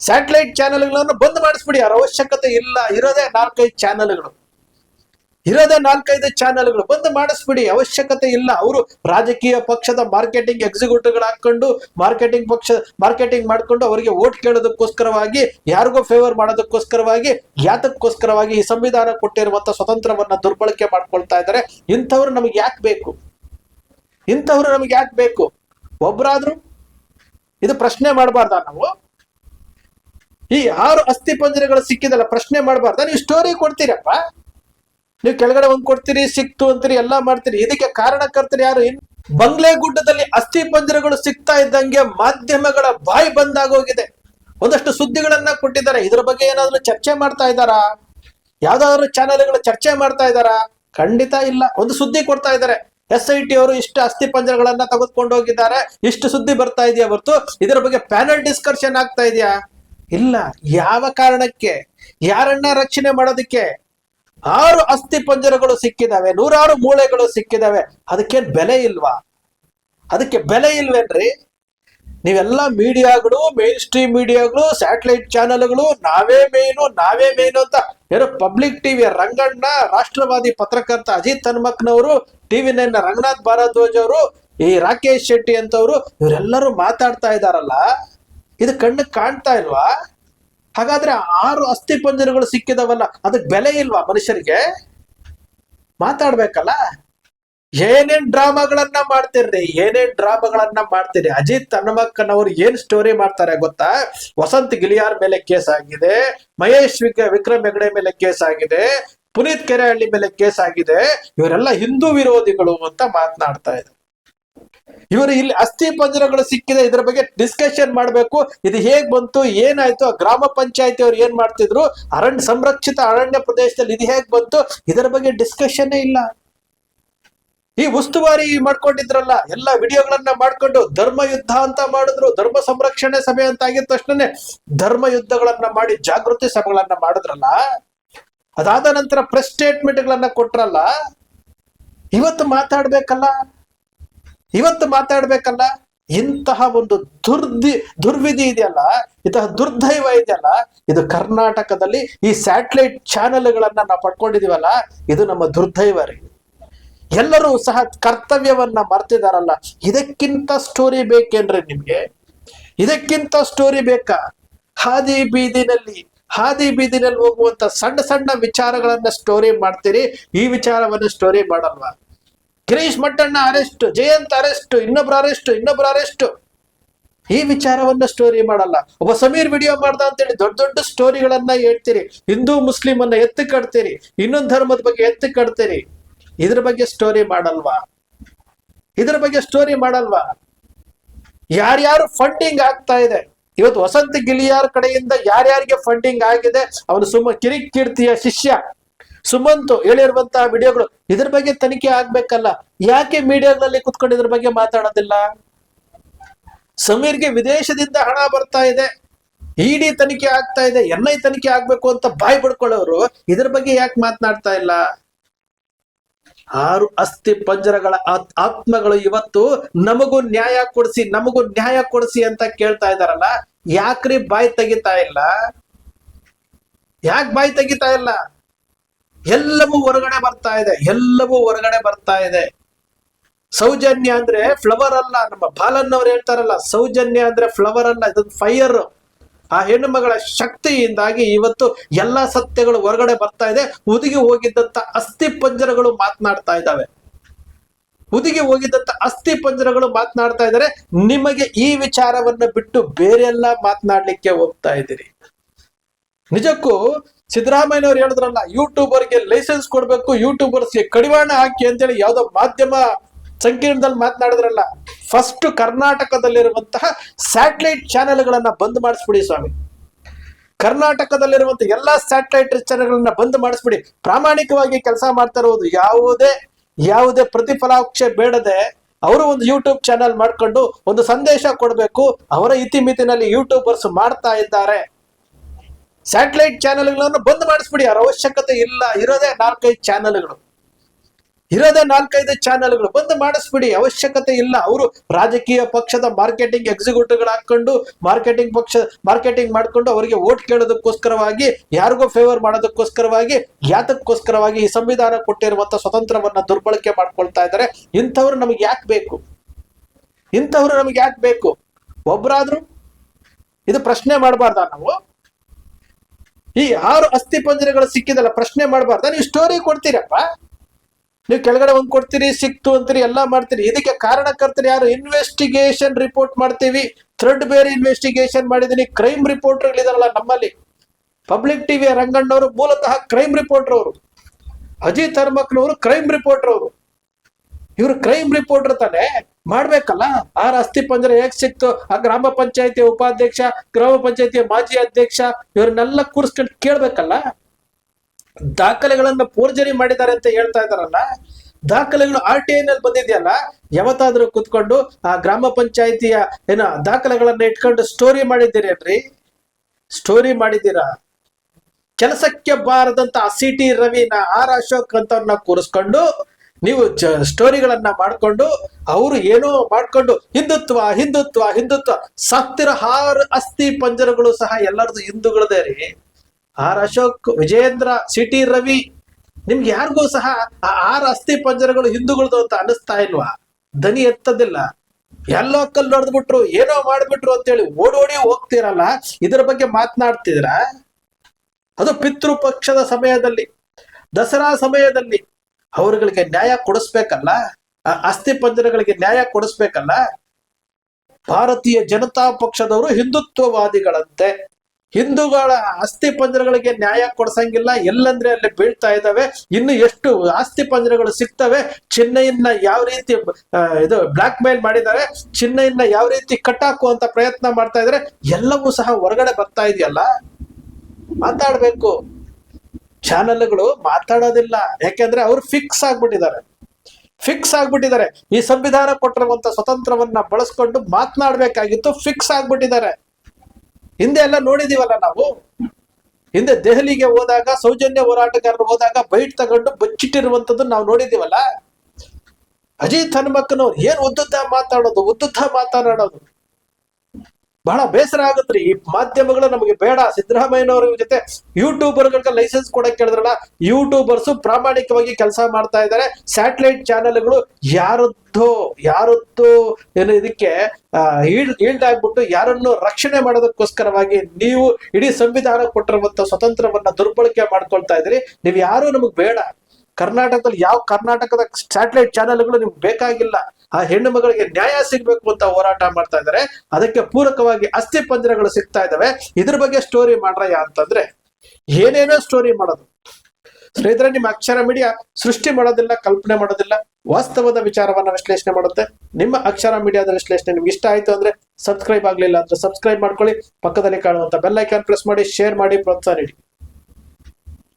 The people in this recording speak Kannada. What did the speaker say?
ಸ್ಯಾಟಲೈಟ್ ಚಾನೆಲ್ಗಳನ್ನು ಬಂದ್ ಮಾಡಿಸ್ಬಿಡಿ. ಅವ್ರ ಅವಶ್ಯಕತೆ ಇಲ್ಲ. ಇರೋದೇ ನಾಲ್ಕೈದು ಚಾನೆಲ್ಗಳು ಇರೋದೇ ನಾಲ್ಕೈದು ಚಾನೆಲ್ಗಳು ಬಂದ್ ಮಾಡಿಸ್ಬಿಡಿ. ಅವಶ್ಯಕತೆ ಇಲ್ಲ. ಅವರು ರಾಜಕೀಯ ಪಕ್ಷದ ಮಾರ್ಕೆಟಿಂಗ್ ಎಕ್ಸಿಕ್ಯೂಟಿವ್ಗಳು ಹಾಕೊಂಡು ಮಾರ್ಕೆಟಿಂಗ್ ಪಕ್ಷ ಮಾರ್ಕೆಟಿಂಗ್ ಮಾಡ್ಕೊಂಡು ಅವರಿಗೆ ಓಟ್ ಕೇಳೋದಕ್ಕೋಸ್ಕರವಾಗಿ, ಯಾರಿಗೋ ಫೇವರ್ ಮಾಡೋದಕ್ಕೋಸ್ಕರವಾಗಿ, ಯಾತಕ್ಕೋಸ್ಕರವಾಗಿ ಈ ಸಂವಿಧಾನ ಕೊಟ್ಟಿರುವಂತ ಸ್ವತಂತ್ರವನ್ನ ದುರ್ಬಳಕೆ ಮಾಡ್ಕೊಳ್ತಾ ಇದ್ದಾರೆ. ಇಂಥವ್ರು ನಮಗೆ ಯಾಕೆ ಬೇಕು? ಇಂಥವ್ರು ನಮಗೆ ಯಾಕೆ ಬೇಕು? ಒಬ್ರಾದ್ರೂ? ಇದು ಪ್ರಶ್ನೆ ಮಾಡಬಾರ್ದ ನಾವು? ಈ ಆರು ಅಸ್ಥಿ ಪಂಜರಗಳು ಸಿಕ್ಕಿದಲ್ಲ, ಪ್ರಶ್ನೆ ಮಾಡಬಾರ್ದ. ನೀವು ಸ್ಟೋರಿ ಕೊಡ್ತೀರಪ್ಪ. ನೀವು ಕೆಳಗಡೆ ಒಂದು ಕೊಡ್ತೀರಿ, ಸಿಕ್ತು ಅಂತೀರಿ, ಎಲ್ಲಾ ಮಾಡ್ತೀರಿ. ಇದಕ್ಕೆ ಕಾರಣಕರ್ತರು ಯಾರು? ಬಂಗ್ಲೆ ಗುಡ್ಡದಲ್ಲಿ ಅಸ್ಥಿ ಪಂಜರಗಳು ಸಿಗ್ತಾ ಇದ್ದಂಗೆ ಮಾಧ್ಯಮಗಳ ಬಾಯಿ ಬಂದಾಗೋಗಿದೆ. ಒಂದಷ್ಟು ಸುದ್ದಿಗಳನ್ನ ಕೊಟ್ಟಿದ್ದಾರೆ. ಇದ್ರ ಬಗ್ಗೆ ಏನಾದ್ರು ಚರ್ಚೆ ಮಾಡ್ತಾ ಇದ್ದಾರಾ? ಯಾವ್ದಾದ್ರು ಚಾನೆಲ್ಗಳು ಚರ್ಚೆ ಮಾಡ್ತಾ ಇದ್ದಾರಾ? ಖಂಡಿತ ಇಲ್ಲ. ಒಂದು ಸುದ್ದಿ ಕೊಡ್ತಾ ಇದ್ದಾರೆ. ಎಸ್ ಐ ಟಿ ಅವರು ಇಷ್ಟು ಅಸ್ಥಿ ಪಂಜರಗಳನ್ನ ತೆಗೆದುಕೊಂಡು ಹೋಗಿದ್ದಾರೆ. ಇಷ್ಟು ಸುದ್ದಿ ಬರ್ತಾ ಇದೆಯಾ ಹೊರತು? ಇದರ ಬಗ್ಗೆ ಪ್ಯಾನಲ್ ಡಿಸ್ಕಷನ್ ಆಗ್ತಾ ಇದೆಯಾ? ಇಲ್ಲ. ಯಾವ ಕಾರಣಕ್ಕೆ? ಯಾರನ್ನ ರಕ್ಷಣೆ ಮಾಡೋದಕ್ಕೆ? ಆರು ಅಸ್ಥಿ ಪಂಜರಗಳು ಸಿಕ್ಕಿದಾವೆ, ನೂರಾರು ಮೂಳೆಗಳು ಸಿಕ್ಕಿದಾವೆ. ಅದಕ್ಕೇನ್ ಬೆಲೆ ಇಲ್ವಾ? ಅದಕ್ಕೆ ಬೆಲೆ ಇಲ್ವೇನ್ರಿ? ನೀವೆಲ್ಲ ಮೀಡಿಯಾಗಳು ಮೇನ್ ಸ್ಟ್ರೀಮ್ ಮೀಡಿಯಾಗಳು ಸ್ಯಾಟಲೈಟ್ ಚಾನೆಲ್ಗಳು ನಾವೇ ಮೇನು ನಾವೇ ಮೇನು ಅಂತ ಏನೋ ಪಬ್ಲಿಕ್ ಟಿವಿ ರಂಗಣ್ಣ, ರಾಷ್ಟ್ರವಾದಿ ಪತ್ರಕರ್ತ ಅಜಿತ್ ಹನುಮಕ್ನವರು ಟಿವಿ ನೈನ್ ರಂಗನಾಥ್ ಭಾರದ್ವಾಜ್ ಅವರು, ಈ ರಾಕೇಶ್ ಶೆಟ್ಟಿ ಅಂತವರು, ಇವರೆಲ್ಲರೂ ಮಾತಾಡ್ತಾ ಇದಾರಲ್ಲ. ಇದು ಕಣ್ಣು ಕಾಣ್ತಾ ಇಲ್ವಾ? ಹಾಗಾದ್ರೆ ಆರು ಅಸ್ಥಿ ಪಂಜರಗಳು ಸಿಕ್ಕಿದವಲ್ಲ ಅದಕ್ಕೆ ಬೆಲೆ ಇಲ್ವಾ ಮನುಷ್ಯರಿಗೆ? ಮಾತಾಡ್ಬೇಕಲ್ಲ? ಏನೇನ್ ಡ್ರಾಮಾಗಳನ್ನ ಮಾಡ್ತಿರ್ರಿ, ಏನೇನ್ ಡ್ರಾಮಾಗಳನ್ನ ಮಾಡ್ತೀರಿ? ಅಜಿತ್ ಹನುಮಕ್ಕನವರು ಏನ್ ಸ್ಟೋರಿ ಮಾಡ್ತಾರೆ ಗೊತ್ತಾ? ವಸಂತ್ ಗಿಲಿಯಾರ್ ಮೇಲೆ ಕೇಸ್ ಆಗಿದೆ, ಮಹೇಶ್ ವಿಕ್- ವಿಕ್ರಮ್ ಹೆಗಡೆ ಮೇಲೆ ಕೇಸ್ ಆಗಿದೆ, ಪುನೀತ್ ಕೆರೆಹಳ್ಳಿ ಮೇಲೆ ಕೇಸ್ ಆಗಿದೆ, ಇವರೆಲ್ಲ ಹಿಂದೂ ವಿರೋಧಿಗಳು ಅಂತ ಮಾತನಾಡ್ತಾ ಇದ್ದಾರೆ. ಇವರು ಇಲ್ಲಿ ಅಸ್ಥಿ ಪಂಜರಗಳು ಸಿಕ್ಕಿದೆ, ಇದ್ರ ಬಗ್ಗೆ ಡಿಸ್ಕಷನ್ ಮಾಡಬೇಕು. ಇದು ಹೇಗ್ ಬಂತು, ಏನಾಯ್ತು ಗ್ರಾಮ ಪಂಚಾಯತಿ ಅವ್ರು ಏನ್ ಮಾಡ್ತಿದ್ರು, ಅರಣ್ಯ ಸಂರಕ್ಷಿತ ಅರಣ್ಯ ಪ್ರದೇಶದಲ್ಲಿ ಇದು ಹೇಗ್ ಬಂತು, ಇದರ ಬಗ್ಗೆ ಡಿಸ್ಕಷನ್ ಇಲ್ಲ. ಈ ಉಸ್ತುವಾರಿ ಮಾಡ್ಕೊಂಡಿದ್ರಲ್ಲ, ಎಲ್ಲ ವಿಡಿಯೋಗಳನ್ನ ಮಾಡ್ಕೊಂಡು ಧರ್ಮ ಯುದ್ಧ ಅಂತ ಮಾಡಿದ್ರು, ಧರ್ಮ ಸಂರಕ್ಷಣೆ ಸಭೆ ಅಂತ ಆಗಿದ ತಕ್ಷಣನೇ ಧರ್ಮ ಯುದ್ಧಗಳನ್ನ ಮಾಡಿ ಜಾಗೃತಿ ಸಭೆಗಳನ್ನ ಮಾಡಿದ್ರಲ್ಲ, ಅದಾದ ನಂತರ ಪ್ರೆಸ್ ಸ್ಟೇಟ್ಮೆಂಟ್ ಗಳನ್ನ ಕೊಟ್ರಲ್ಲ, ಇವತ್ತು ಮಾತಾಡ್ಬೇಕಲ್ಲ. ಇವತ್ತು ಮಾತಾಡ್ಬೇಕಲ್ಲ, ಇಂತಹ ಒಂದು ದುರ್ದಿ, ದುರ್ವಿಧಿ ಇದೆಯಲ್ಲ, ಇಂತಹ ದುರ್ದೈವ ಇದೆಯಲ್ಲ, ಇದು ಕರ್ನಾಟಕದಲ್ಲಿ ಈ ಸ್ಯಾಟಲೈಟ್ ಚಾನೆಲ್ಗಳನ್ನ ನಾವು ಪಡ್ಕೊಂಡಿದೀವಲ್ಲ, ಇದು ನಮ್ಮ ದುರ್ದೈವ ರೀ. ಎಲ್ಲರೂ ಸಹ ಕರ್ತವ್ಯವನ್ನ ಮರ್ತಿದಾರಲ್ಲ. ಇದಕ್ಕಿಂತ ಸ್ಟೋರಿ ಬೇಕೇನ್ರಿ ನಿಮ್ಗೆ? ಇದಕ್ಕಿಂತ ಸ್ಟೋರಿ ಬೇಕಾ? ಹಾದಿ ಬೀದಿನಲ್ಲಿ ಹಾದಿ ಬೀದಿನಲ್ಲಿ ಹೋಗುವಂತ ಸಣ್ಣ ಸಣ್ಣ ವಿಚಾರಗಳನ್ನ ಸ್ಟೋರಿ ಮಾಡ್ತೀರಿ, ಈ ವಿಚಾರವನ್ನ ಸ್ಟೋರಿ ಮಾಡಲ್ವಾ? ಗಿರೀಶ್ ಮಟ್ಟಣ್ಣ ಅರೆಸ್ಟ್ ಜಯಂತ್ ಅರೆಸ್ಟ್ ಇನ್ನೊಬ್ರು ಅರೆಸ್ಟ್ ಇನ್ನೊಬ್ರು ಅರೆಸ್ಟ್ ಈ ವಿಚಾರವನ್ನ ಸ್ಟೋರಿ ಮಾಡಲ್ಲ. ಒಬ್ಬ ಸಮೀರ್ ವಿಡಿಯೋ ಮಾಡ್ದ ಅಂತೇಳಿ ದೊಡ್ಡ ದೊಡ್ಡ ಸ್ಟೋರಿಗಳನ್ನ ಹೇಳ್ತೀರಿ. ಹಿಂದೂ ಮುಸ್ಲಿಂ ಅನ್ನ ಎತ್ತಿ ಕಟ್ತೀರಿ ಇನ್ನೊಂದು ಧರ್ಮದ ಬಗ್ಗೆ ಎತ್ತಿ ಕಟ್ತೀರಿ ಇದ್ರ ಬಗ್ಗೆ ಸ್ಟೋರಿ ಮಾಡಲ್ವಾ? ಇದ್ರ ಬಗ್ಗೆ ಸ್ಟೋರಿ ಮಾಡಲ್ವಾ? ಯಾರ್ಯಾರು ಫಂಡಿಂಗ್ ಆಗ್ತಾ ಇದೆ? ಇವತ್ತು ವಸಂತ ಗಿಲಿಯಾರ್ ಕಡೆಯಿಂದ ಯಾರ್ಯಾರಿಗೆ ಫಂಡಿಂಗ್ ಆಗಿದೆ? ಅವನು ಸುಮ್ಮ ಕಿರಿಕೀರ್ತಿಯ ಶಿಷ್ಯ. ಸುಮಂತ್ ಹೇಳಿರುವಂತಹ ವಿಡಿಯೋಗಳು ಇದ್ರ ಬಗ್ಗೆ ತನಿಖೆ ಆಗ್ಬೇಕಲ್ಲ. ಯಾಕೆ ಮೀಡಿಯಾಗಳಲ್ಲಿ ಕುತ್ಕೊಂಡು ಇದ್ರ ಬಗ್ಗೆ ಮಾತಾಡೋದಿಲ್ಲ? ಸಮೀರ್ಗೆ ವಿದೇಶದಿಂದ ಹಣ ಬರ್ತಾ ಇದೆ. ಇಡಿ ತನಿಖೆ ಆಗ್ತಾ ಇದೆ, ಎನ್ ಐ ತನಿಖೆ ಆಗ್ಬೇಕು ಅಂತ ಬಾಯ್ ಬಿಡ್ಕೊಳ್ಳೋರು ಇದ್ರ ಬಗ್ಗೆ ಯಾಕೆ ಮಾತನಾಡ್ತಾ ಇಲ್ಲ? ಆರು ಅಸ್ಥಿ ಪಂಜರಗಳ ಆತ್- ಆತ್ಮಗಳು ಇವತ್ತು ನಮಗೂ ನ್ಯಾಯ ಕೊಡಿಸಿ, ನಮಗೂ ನ್ಯಾಯ ಕೊಡಿಸಿ ಅಂತ ಕೇಳ್ತಾ ಇದಾರಲ್ಲ ಯಾಕ್ರಿ ಬಾಯಿ ತೆಗಿತಾ ಇಲ್ಲ? ಯಾಕೆ ಬಾಯಿ ತೆಗಿತಾ ಇಲ್ಲ? ಎಲ್ಲವೂ ಹೊರಗಡೆ ಬರ್ತಾ ಇದೆ, ಎಲ್ಲವೂ ಹೊರಗಡೆ ಬರ್ತಾ ಇದೆ. ಸೌಜನ್ಯ ಅಂದ್ರೆ ಫ್ಲವರ್ ಅಲ್ಲ, ನಮ್ಮ ಬಾಲನ್ನವ್ರು ಹೇಳ್ತಾರಲ್ಲ, ಸೌಜನ್ಯ ಅಂದ್ರೆ ಫ್ಲವರ್ ಅಲ್ಲ, ಇದೊಂದು ಫೈರ್ ಆ ಹೆಣ್ಣು ಮಗಳ ಶಕ್ತಿಯಿಂದಾಗಿ ಇವತ್ತು ಎಲ್ಲಾ ಸತ್ಯಗಳು ಹೊರಗಡೆ ಬರ್ತಾ ಇದೆ ಉದುಗಿ ಹೋಗಿದ್ದಂತ ಅಸ್ಥಿ ಪಂಜರಗಳು ಮಾತನಾಡ್ತಾ ಇದ್ದಾವೆ. ಹುದುಗಿ ಹೋಗಿದ್ದಂತ ಅಸ್ಥಿ ಪಂಜರಗಳು ಮಾತನಾಡ್ತಾ ಇದ್ದಾರೆ, ನಿಮಗೆ ಈ ವಿಚಾರವನ್ನ ಬಿಟ್ಟು ಬೇರೆಲ್ಲ ಮಾತನಾಡ್ಲಿಕ್ಕೆ ಹೋಗ್ತಾ ಇದ್ದೀರಿ. ನಿಜಕ್ಕೂ ಸಿದ್ದರಾಮಯ್ಯನವ್ರು ಹೇಳಿದ್ರಲ್ಲ ಯೂಟ್ಯೂಬರ್ಗೆ ಲೈಸೆನ್ಸ್ ಕೊಡ್ಬೇಕು ಯೂಟ್ಯೂಬರ್ಸ್ಗೆ ಕಡಿವಾಣ ಹಾಕಿ ಅಂತೇಳಿ ಯಾವುದೋ ಮಾಧ್ಯಮ ಸಂಕೀರ್ಣದಲ್ಲಿ ಮಾತನಾಡಿದ್ರಲ್ಲ ಫಸ್ಟ್ ಕರ್ನಾಟಕದಲ್ಲಿರುವಂತಹ ಸ್ಯಾಟಲೈಟ್ ಚಾನೆಲ್ಗಳನ್ನ ಬಂದ್ ಮಾಡಿಸ್ಬಿಡಿ ಸ್ವಾಮಿ. ಕರ್ನಾಟಕದಲ್ಲಿರುವಂತಹ ಎಲ್ಲಾ ಸ್ಯಾಟಲೈಟ್ ಚಾನೆಲ್ಗಳನ್ನ ಬಂದ್ ಮಾಡಿಸ್ಬಿಡಿ. ಪ್ರಾಮಾಣಿಕವಾಗಿ ಕೆಲಸ ಮಾಡ್ತಾ ಇರೋದು ಯಾವುದೇ ಯಾವುದೇ ಪ್ರತಿಫಲಾಕ್ಷೆ ಬೇಡದೆ ಅವರು ಒಂದು ಯೂಟ್ಯೂಬ್ ಚಾನೆಲ್ ಮಾಡ್ಕೊಂಡು ಒಂದು ಸಂದೇಶ ಕೊಡಬೇಕು, ಅವರ ಇತಿಮಿತಿನಲ್ಲಿ ಯೂಟ್ಯೂಬರ್ಸ್ ಮಾಡ್ತಾ ಇದ್ದಾರೆ. ಸ್ಯಾಟಲೈಟ್ ಚಾನೆಲ್ಗಳನ್ನು ಬಂದ್ ಮಾಡಿಸ್ಬಿಡಿ. ಅವ್ರ ಅವಶ್ಯಕತೆ ಇಲ್ಲ. ಇರೋದೇ ನಾಲ್ಕೈದು ಚಾನೆಲ್ಗಳು ಇರೋದೇ ನಾಲ್ಕೈದು ಚಾನೆಲ್ಗಳು ಬಂದ್ ಮಾಡಿಸ್ಬಿಡಿ. ಅವಶ್ಯಕತೆ ಇಲ್ಲ. ಅವರು ರಾಜಕೀಯ ಪಕ್ಷದ ಮಾರ್ಕೆಟಿಂಗ್ ಎಕ್ಸಿಕ್ಯೂಟಿವ್ ಹಾಕೊಂಡು ಮಾರ್ಕೆಟಿಂಗ್ ಪಕ್ಷ ಮಾರ್ಕೆಟಿಂಗ್ ಮಾಡ್ಕೊಂಡು ಅವರಿಗೆ ಓಟ್ ಕೇಳೋದಕ್ಕೋಸ್ಕರವಾಗಿ, ಯಾರಿಗೋ ಫೇವರ್ ಮಾಡೋದಕ್ಕೋಸ್ಕರವಾಗಿ ಯಾತಕ್ಕೋಸ್ಕರವಾಗಿ ಈ ಸಂವಿಧಾನ ಕೊಟ್ಟಿರುವಂತ ಸ್ವತಂತ್ರವನ್ನ ದುರ್ಬಳಕೆ ಮಾಡ್ಕೊಳ್ತಾ ಇದ್ದಾರೆ. ಇಂಥವ್ರು ನಮಗೆ ಯಾಕೆ ಬೇಕು? ಇಂಥವ್ರು ನಮಗೆ ಯಾಕೆ ಬೇಕು? ಒಬ್ರಾದ್ರು? ಇದು ಪ್ರಶ್ನೆ ಮಾಡಬಾರ್ದ ನಾವು? ಈ ಆರು ಅಸ್ಥಿ ಪಂಜರಗಳು ಸಿಕ್ಕಿದಲ್ಲ, ಪ್ರಶ್ನೆ ಮಾಡಬಾರ್ದ? ನೀವು ಸ್ಟೋರಿ ಕೊಡ್ತೀರಪ್ಪ. ನೀವು ಕೆಳಗಡೆ ಒಂದು ಕೊಡ್ತೀರಿ, ಸಿಕ್ತು ಅಂತೀರಿ, ಎಲ್ಲ ಮಾಡ್ತೀರಿ. ಇದಕ್ಕೆ ಕಾರಣಕರ್ತರು ಯಾರು? ಇನ್ವೆಸ್ಟಿಗೇಷನ್ ರಿಪೋರ್ಟ್ ಮಾಡ್ತೀವಿ. ಥ್ರೆಡ್ ಬೇರೆ ಇನ್ವೆಸ್ಟಿಗೇಷನ್ ಮಾಡಿದೀನಿ. ಕ್ರೈಮ್ ರಿಪೋರ್ಟರ್ ಇದಾರಲ್ಲ ನಮ್ಮಲ್ಲಿ. ಪಬ್ಲಿಕ್ ಟಿವಿಯ ರಂಗಣ್ಣವರು, ಮೂಲತಃ ಕ್ರೈಮ್ ರಿಪೋರ್ಟರ್ ಅವರು. ಅಜಿತ್ ಹರ್ಮಕ್ನವರು ಕ್ರೈಮ್ ರಿಪೋರ್ಟರ್ ಅವರು. ಇವರು ಕ್ರೈಮ್ ರಿಪೋರ್ಟರ್ ತಾನೆ? ಮಾಡ್ಬೇಕಲ್ಲ? ಆ ಅಸ್ಥಿ ಪಂಜರ ಹೇಗ್ ಸಿಕ್ತು? ಆ ಗ್ರಾಮ ಪಂಚಾಯತಿ ಉಪಾಧ್ಯಕ್ಷ, ಗ್ರಾಮ ಪಂಚಾಯತಿಯ ಮಾಜಿ ಅಧ್ಯಕ್ಷ ಇವ್ರನ್ನೆಲ್ಲ ಕೂರಿಸ್ಕೊಂಡು ಕೇಳ್ಬೇಕಲ್ಲ? ದಾಖಲೆಗಳನ್ನ ಪೋರ್ಜರಿ ಮಾಡಿದ್ದಾರೆ ಅಂತ ಹೇಳ್ತಾ ಇದಾರಲ್ಲ ದಾಖಲೆಗಳು ಆರ್ ಟಿ ಐನಲ್ಲಿ ನಲ್ಲಿ ಬಂದಿದೆಯಲ್ಲ? ಯಾವತ್ತಾದ್ರೂ ಕುತ್ಕೊಂಡು ಆ ಗ್ರಾಮ ಪಂಚಾಯತಿಯ ಏನ ದಾಖಲೆಗಳನ್ನ ಇಟ್ಕೊಂಡು ಸ್ಟೋರಿ ಮಾಡಿದ್ದೀರೇನ್ರಿ? ಸ್ಟೋರಿ ಮಾಡಿದ್ದೀರಾ? ಕೆಲಸಕ್ಕೆ ಬಾರದಂತ ಸಿ ಟಿ ರವಿನ, ಆರ್ ಅಶೋಕ್ ಅಂತವ್ರನ್ನ ಕೂರಿಸ್ಕೊಂಡು ನೀವು ಚ- ಸ್ಟೋರಿಗಳನ್ನ ಮಾಡ್ಕೊಂಡು ಅವರು ಏನೋ ಮಾಡ್ಕೊಂಡು ಹಿಂದುತ್ವ ಹಿಂದುತ್ವ ಹಿಂದುತ್ವ, ಸತ್ತಿರ ಆರು ಅಸ್ಥಿ ಪಂಜರಗಳು ಸಹ ಎಲ್ಲರದು ಹಿಂದೂಗಳದೇ ರೀ. R Ashok, Vijayendra C T Ravi, ನಿಮ್ಗೆ ಯಾರಿಗೂ ಸಹ ಆ ಆರು ಅಸ್ಥಿ ಪಂಜರಗಳು ಹಿಂದೂಗಳದು ಅಂತ ಅನಿಸ್ತಾ ಇಲ್ವಾ? ದನಿ ಎತ್ತದಿಲ್ಲ. ಎಲ್ಲೋ ಕಲ್ಲು ನೋಡಿದ್ಬಿಟ್ರು, ಏನೋ ಮಾಡ್ಬಿಟ್ರು ಅಂತೇಳಿ ಓಡೋಡಿ ಹೋಗ್ತಿರಲ್ಲ, ಇದರ ಬಗ್ಗೆ ಮಾತನಾಡ್ತಿದ್ರ ಅದು ಪಿತೃ ಪಕ್ಷದ ಸಮಯದಲ್ಲಿ, ದಸರಾ ಸಮಯದಲ್ಲಿ ಅವರುಗಳಿಗೆ ನ್ಯಾಯ ಕೊಡಿಸ್ಬೇಕಲ್ಲ? ಅಸ್ಥಿ ಪಂಜರಗಳಿಗೆ ನ್ಯಾಯ ಕೊಡಿಸ್ಬೇಕಲ್ಲ? ಭಾರತೀಯ ಜನತಾ ಪಕ್ಷದವರು ಹಿಂದುತ್ವವಾದಿಗಳಂತೆ. ಹಿಂದೂಗಳ ಆಸ್ತಿ ಪಂಜರಗಳಿಗೆ ನ್ಯಾಯ ಕೊಡ್ಸಂಗಿಲ್ಲ. ಎಲ್ಲಂದ್ರೆ ಅಲ್ಲಿ ಬೀಳ್ತಾ ಇದ್ದಾವೆ. ಇನ್ನು ಎಷ್ಟು ಆಸ್ತಿ ಪಂಜರಗಳು ಸಿಗ್ತವೆ? ಚೆನ್ನೈನ ಯಾವ ರೀತಿ ಇದು ಬ್ಲಾಕ್ ಮೇಲ್ ಮಾಡಿದ್ದಾರೆ? ಚೆನ್ನೈನ ಯಾವ ರೀತಿ ಕಟ್ಟಾಕುವಂತ ಪ್ರಯತ್ನ ಮಾಡ್ತಾ ಇದ್ರೆ ಎಲ್ಲವೂ ಸಹ ಹೊರಗಡೆ ಬರ್ತಾ ಇದೆಯಲ್ಲ? ಮಾತಾಡ್ಬೇಕು. ಚಾನೆಲ್ಗಳು ಮಾತಾಡೋದಿಲ್ಲ. ಯಾಕೆಂದ್ರೆ ಅವರು ಫಿಕ್ಸ್ ಆಗ್ಬಿಟ್ಟಿದ್ದಾರೆ. ಫಿಕ್ಸ್ ಆಗ್ಬಿಟ್ಟಿದ್ದಾರೆ. ಈ ಸಂವಿಧಾನ ಕೊಟ್ಟಿರುವಂತ ಸ್ವತಂತ್ರವನ್ನ ಬಳಸ್ಕೊಂಡು ಮಾತನಾಡ್ಬೇಕಾಗಿತ್ತು ಫಿಕ್ಸ್ ಆಗ್ಬಿಟ್ಟಿದ್ದಾರೆ. ಹಿಂದೆ ಎಲ್ಲ ನೋಡಿದೀವಲ್ಲ ನಾವು? ಹಿಂದೆ ದೆಹಲಿಗೆ ಹೋದಾಗ, ಸೌಜನ್ಯ ಹೋರಾಟಗಾರರು ಹೋದಾಗ ಬೈಟ್ ತಗೊಂಡು ಬಚ್ಚಿಟ್ಟಿರುವಂತದ್ದು ನಾವು ನೋಡಿದೀವಲ್ಲ? ಅಜಿತ್ ಹನುಮಕ್ಕನವ್ರು ಏನ್ ಉದ್ದುದ್ದ ಮಾತಾಡೋದು, ಉದ್ದುದ್ದ ಮಾತನಾಡೋದು? ಬಹಳ ಬೇಸರ ಆಗುತ್ತೆ ಈ ಮಾಧ್ಯಮಗಳು ನಮಗೆ ಬೇಡ. ಸಿದ್ದರಾಮಯ್ಯನವ್ರ ಜೊತೆ ಯೂಟ್ಯೂಬರ್ಗಳಿಗೆ ಲೈಸೆನ್ಸ್ ಕೊಡಕ್ಕೆ ಕೇಳಿದ್ರಲ್ಲ ಯೂಟ್ಯೂಬರ್ಸ್ ಪ್ರಾಮಾಣಿಕವಾಗಿ ಕೆಲಸ ಮಾಡ್ತಾ ಇದ್ದಾರೆ. ಸ್ಯಾಟಲೈಟ್ ಚಾನೆಲ್ಗಳು ಯಾರದ್ದು ಯಾರದ್ದು ಏನು ಇದಕ್ಕೆ ಈಲ್ಡ್ ಆಗ್ಬಿಟ್ಟು ಯಾರನ್ನು ರಕ್ಷಣೆ ಮಾಡೋದಕ್ಕೋಸ್ಕರವಾಗಿ ನೀವು ಇಡೀ ಸಂವಿಧಾನ ಕೊಟ್ಟಿರುವಂತ ಸ್ವತಂತ್ರವನ್ನ ದುರ್ಬಳಕೆ ಮಾಡ್ಕೊಳ್ತಾ ಇದ್ರಿ ನೀವು ಯಾರು ನಮಗೆ ಬೇಡ. ಕರ್ನಾಟಕದಲ್ಲಿ ಯಾವ ಕರ್ನಾಟಕದ ಸ್ಯಾಟಲೈಟ್ ಚಾನೆಲ್ಗಳು ನಿಮ್ಗೆ ಬೇಕಾಗಿಲ್ಲ. ಆ ಹೆಣ್ಣು ಮಗಳಿಗೆ ನ್ಯಾಯ ಸಿಗ್ಬೇಕು ಅಂತ ಹೋರಾಟ ಮಾಡ್ತಾ ಇದ್ದಾರೆ. ಅದಕ್ಕೆ ಪೂರಕವಾಗಿ ಅಸ್ಥಿ ಪಂಜರಗಳು ಸಿಗ್ತಾ ಇದ್ದಾವೆ. ಇದ್ರ ಬಗ್ಗೆ ಸ್ಟೋರಿ ಮಾಡ್ರಯ್ಯ ಅಂತಂದ್ರೆ, ಏನೇನೋ ಸ್ಟೋರಿ ಮಾಡೋದು. ಸ್ನೇಹಿತರೆ, ನಿಮ್ಮ ಅಕ್ಷರ ಮೀಡಿಯಾ ಸೃಷ್ಟಿ ಮಾಡೋದಿಲ್ಲ, ಕಲ್ಪನೆ ಮಾಡೋದಿಲ್ಲ, ವಾಸ್ತವದ ವಿಚಾರವನ್ನ ವಿಶ್ಲೇಷಣೆ ಮಾಡುತ್ತೆ. ನಿಮ್ಮ ಅಕ್ಷರ ಮೀಡಿಯಾದ ವಿಶ್ಲೇಷಣೆ ನಿಮ್ಗೆ ಇಷ್ಟ ಆಯ್ತು ಅಂದ್ರೆ ಸಬ್ಸ್ಕ್ರೈಬ್ ಆಗ್ಲಿಲ್ಲ ಅಂದ್ರೆ ಸಬ್ಸ್ಕ್ರೈಬ್ ಮಾಡ್ಕೊಳ್ಳಿ. ಪಕ್ಕದಲ್ಲಿ ಕಾಣುವಂತ ಐಕಾನ್ ಪ್ರೆಸ್ ಮಾಡಿ ಶೇರ್ ಮಾಡಿ, ಪ್ರೋತ್ಸಾಹ ನೀಡಿ.